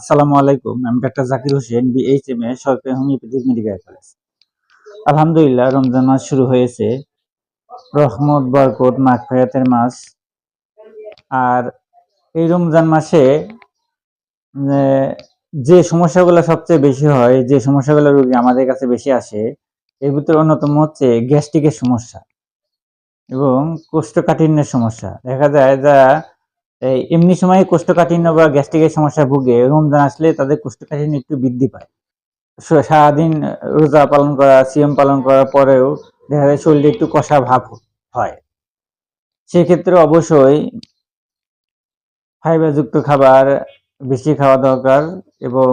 আসসালামু আলাইকুম, আমি ডাক্তার জাকির হোসেন বিএইচএম এ সরকারি হোমিওপ্যাথিক মেডিকেল কলেজ। আলহামদুলিল্লাহ, রমজান মাস শুরু হয়েছে। রহমত, বরকত মাগফিরাতের মাস। আর এই রমজান মাসে যে সমস্যাগুলো সবচেয়ে বেশি হয়, যে সমস্যাগুলো রোগী আমাদের কাছে বেশি আসে, এর ভিতরে অন্যতম হচ্ছে গ্যাস্ট্রিকের সমস্যা এবং কোষ্ঠকাঠিন্যের সমস্যা। দেখা যায় যারা এমনি সময় কোষ্ঠকাঠিন্য বা গ্যাস্ট্রিকের সমস্যা ভুগে রমজান আসলে তাদের কোষ্ঠকাঠিন্য একটু বৃদ্ধি পায়। সারাদিন রোজা পালন করা সিএম পালন করার পরেও দেখা যায় শরীরে একটু কষা ভাব হয়। সেক্ষেত্রে অবশ্যই ফাইবারযুক্ত খাবার বেশি খাওয়া দরকার এবং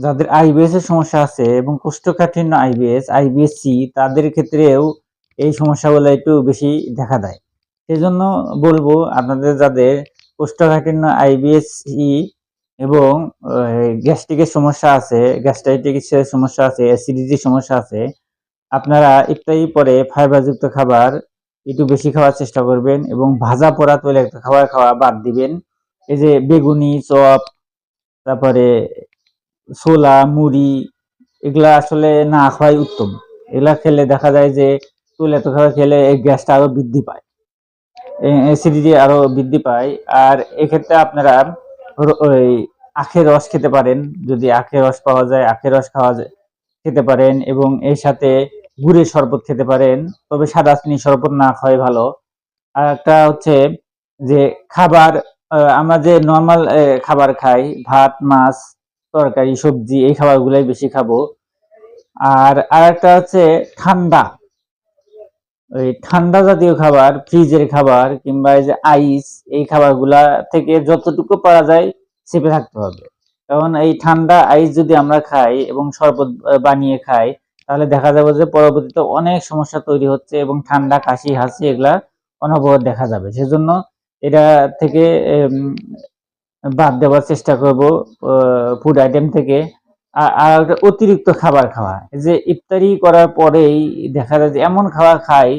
যাদের আইবিএস এর সমস্যা আছে এবং কোষ্ঠকাঠিন্য আইবিএস আইবিএস সি, তাদের ক্ষেত্রেও এই সমস্যাগুলো একটু বেশি দেখা দেয়। সেজন্য বলব আপনাদের যাদের কোষ্ঠকাঠিন্য আইবিএস ই এবং গ্যাস্ট্রিকের সমস্যা আছে, গ্যাস্ট্রাইটিসের সমস্যা আছে, অ্যাসিডিটির সমস্যা আছে, আপনারা ইফতারি পরে ফাইবারযুক্ত খাবার একটু বেশি খাওয়ার চেষ্টা করবেন এবং ভাজা পোড়া তৈলাক্ত খাবার খাওয়া বাদ দিবেন। এই যে বেগুনি, চপ, তারপরে ছোলা, মুড়ি, এগুলা আসলে না খাওয়াই উত্তম। এগুলা খেলে দেখা যায় যে তৈলাক্ত খাবার খেলে এই গ্যাসটা আরও বৃদ্ধি পায়। অ্যাসিডিটি আরও বৃদ্ধি পায়। আর এক্ষেত্রে আপনারা ওই আখের রস খেতে পারেন। যদি আখের রস পাওয়া যায়, আখের রস খাওয়া খেতে পারেন এবং এর সাথে গুড়ের শরবত খেতে পারেন। তবে সাদা চিনি শরবত না খাওয়াই ভালো। আর একটা হচ্ছে যে খাবার আমরা যে নর্মাল খাবার খাই, ভাত, মাছ, তরকারি, সবজি, এই খাবারগুলাই বেশি খাব। আর আর একটা হচ্ছে ঠান্ডা। ওই ঠান্ডা জাতীয় খাবার, ফ্রিজের খাবার কিংবা এই যে আইস, এই খাবারগুলা থেকে যতটুকু পারা যায় চেপে থাকতে হবে। কারণ এই ঠান্ডা আইস যদি আমরা খাই এবং শরবত বানিয়ে খাই, তাহলে দেখা যাবে যে পরবর্তীতে অনেক সমস্যা তৈরি হচ্ছে এবং ঠান্ডা, কাশি, হাসি এগুলা অনবরত দেখা যাবে। সেজন্য এটা থেকে বাদ দেওয়ার চেষ্টা করব ফুড আইটেম থেকে। আর অতিরিক্ত খাবার খাওয়া। যে ইফতারি করার পরেই দেখা যায় যে এমন খাবার খাই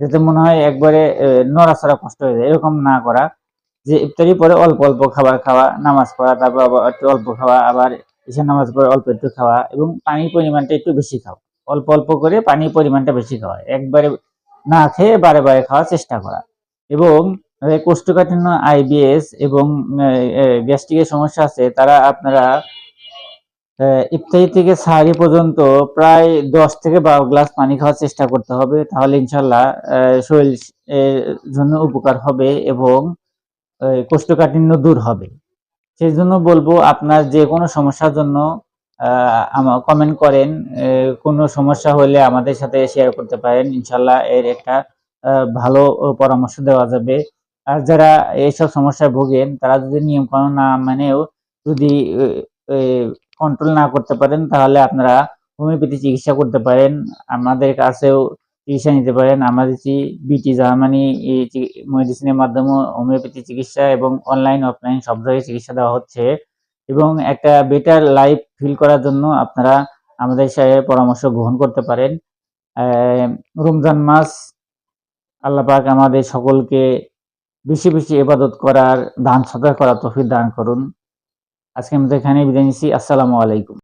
যাতে মনে হয় একবারে নড়াচড়া কষ্ট হয়ে যায়। এরকম না করা। যে ইফতারি পরে অল্প অল্প খাবার খাওয়া, নামাজ পড়া, তারপর আবার একটু অল্প খাওয়া, আবার এসে নামাজ পড়ে অল্প একটু খাওয়া এবং পানির পরিমাণটা একটু বেশি খাওয়া। অল্প অল্প করে পানির পরিমাণটা বেশি খাওয়া। একবারে না খেয়ে বারে বারে খাওয়ার চেষ্টা করা। এবং কোষ্ঠকাঠিন্য আইবিএস এবং গ্যাস্ট্রিকের সমস্যা আছে, তারা আপনারা ইফতারি থেকে সাহারি পর্যন্ত প্রায় দশ থেকে বারো গ্লাস পানি খাওয়ার চেষ্টা করতে হবে, তাহলে ইনশাল্লাহ শরীর জন্য উপকার হবে এবং কোষ্ঠকাঠিন্য দূর হবে। সেই জন্য বলব, আপনার যে কোনো সমস্যার জন্য আমার কমেন্ট করেন কোনো সমস্যা হলে আমাদের সাথে শেয়ার করতে পারেন, ইনশাল্লাহ এর একটা ভালো পরামর্শ দেওয়া যাবে। আর যারা এইসব সমস্যায় ভোগেন, তারা যদি নিয়ম কানুন না মানেও যদি কন্ট্রোল না করতে পারেন, তাহলে আপনারা হোমিওপ্যাথি চিকিৎসা করতে পারেন। আমাদের কাছেও চিকিৎসা নিতে পারেন। আমাদের বিটি জার্মানি মেডিসিনের মাধ্যমে হোমিওপ্যাথি চিকিৎসা এবং অনলাইন অফলাইন সব জায়গায় চিকিৎসা দেওয়া হচ্ছে। এবং একটা বেটার লাইফ ফিল করার জন্য আপনারা আমাদের সাথে পরামর্শ গ্রহণ করতে পারেন। রমজান মাস, আল্লাহ পাক আমাদের সকলকে বেশি বেশি ইবাদত করার, দান সদা করার তৌফিক দান করুন। আজকে আমরা এখানে বিদায় নিচ্ছি। আসসালামু আলাইকুম।